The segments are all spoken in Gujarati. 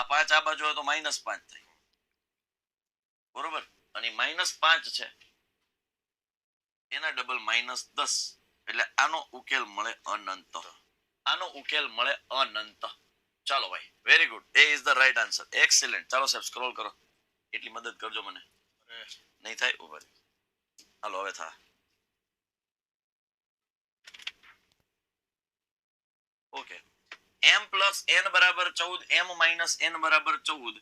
આ પાંચ આ બાજુ તો માઇનસ પાંચ થઈ બરોબર? અને માઇનસ પાંચ છે. એના ડબલ માઇનસ દસ. એટલે આનો ઉકેલ મળે અનંત. આનો ઉકેલ મળે અનંત. ચાલો ભાઈ very good a is the right answer excellent ચાલો સાહેબ સ્ક્રોલ કરો. એટલી મદદ કરજો મને. નહીં થાય? ઊભા. હાલો, હવે થા. ઓકે m પ્લસ એન બરાબર ચૌદ એમ માઇનસ એન બરાબર ચૌદ.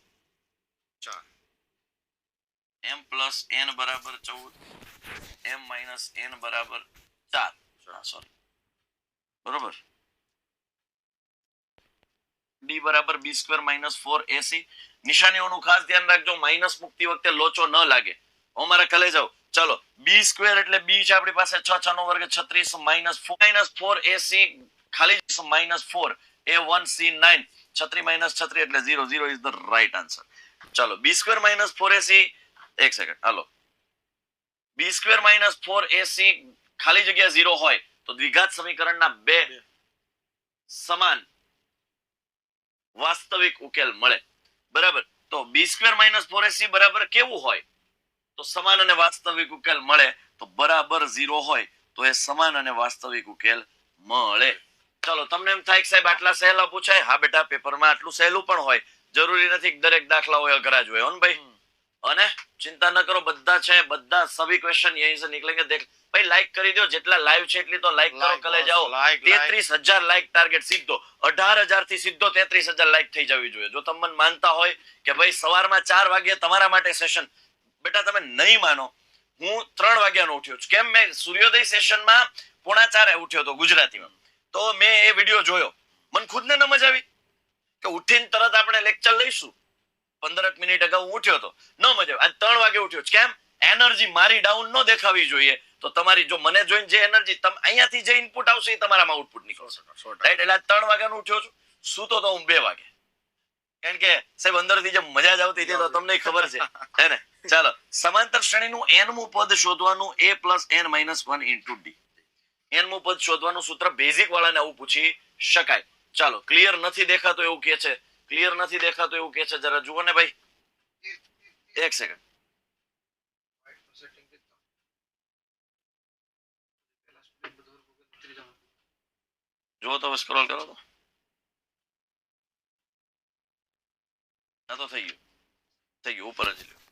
m પ્લસ એન બરાબર ચૌદ એમ માઇનસ એન બરાબર ચાર. સોરી બરોબર? D બરાબર B square minus four AC નિશાનીઓનું ખાસ ધ્યાન રાખજો માઇનસ મુકતી વખતે લોચો ન લાગે. અમારા કલે જાઓ ચલો બી સ્ક્વેર એટલે બી છે આપણી પાસે છ છ નો વર્ગ છત્રીસ minus four minus four AC ખાલી minus four A one C nine છત્રી માઇનસ છત્રી એટલે zero zero is the right answer ચાલો B square minus four AC એક સેકન્ડ હાલો. B square minus four AC ખાલી જગ્યા ઝીરો હોય તો દ્વિઘાત સમીકરણના બે બે. સમાન વાસ્તવિક ઉકેલ મળે. બરાબર? તો B square minus four AC બરાબર કેવું હોય? તો સમાન અને વાસ્તવિક ઉકેલ મળે. તો બરાબર ઝીરો હોય તો એ સમાન અને વાસ્તવિક ઉકેલ મળે. ચલો તમને એમ થાય કે સાહેબ આટલા સહેલા પૂછાય? હા બેટા પેપરમાં આટલું સહેલું પણ હોય. જરૂરી નથી દરેક દાખલા હોય અઘરા જ હોય. હોન ભાઈ? અને ચિંતા ન કરો બધા છે બધા સભી ક્વેશ્ચન યહીં નીકળેંગે દેખ ભાઈ લાઈક કરી દો જેટલા લાઈવ છે એટલી તો લાઈક કરો કલે જાઓ. 33000 લાઈક ટાર્ગેટ સીધો. 18000 થી સીધો 33000 લાઈક થઈ જવી જોઈએ. જો તમને માનતા હોય કે ભાઈ સવારમાં ચાર વાગે તમારા માટે સેશન બેટા તમે નહીં માનો. હું 3 વાગ્યાનો ઉઠ્યો છું. કેમ મેં સૂર્યોદય સેશનમાં પોણા ચારે ઉઠ્યો તો ગુજરાતીમાં. તો મેં એ વીડિયો જોયો. મને ખુદને ન મજા આવી કે ઉઠીને તરત આપણે લેક્ચર લઈશું. પંદરક મિનિટ અગાઉ ઉઠ્યો હતો ન મજા આવી. આજ ત્રણ વાગે ઉઠ્યો કેમ? એનર્જી મારી ડાઉન ન દેખાવી જોઈએ. તો તમારી જો મને જોઈને જે એનર્જી તમે અહીંયાથી જે ઇનપુટ આવશે એ તમારામાં આઉટપુટ નીકળશે. રાઈટ એટલે ત્રણ વાગ્યાનો ઉઠ્યો છું. સૂતો તો હું બે વાગે. કારણ કે સાહેબ અંદરથી જે મજા જ આવતી હતી તો તમને ખબર છે. હે ને? ચાલો. સમાંતર શ્રેણીનું એનમું પદ શોધવાનું A plus N minus one into D n પદ શોધવાનું સૂત્ર બેઝિક વાળાને આવું પૂછી શકાય. ચાલો ક્લિયર નથી દેખાતો એવું કે છે. ક્લિયર નથી દેખાતો એવું કે છે. જરા જુઓ ને ભાઈ. એક સેકન્ડ જુઓ તો સ્ક્રોલ કરો તો. આ તો થઈ ગયું. થઈ ગયું. ઉપર જ લ્યો.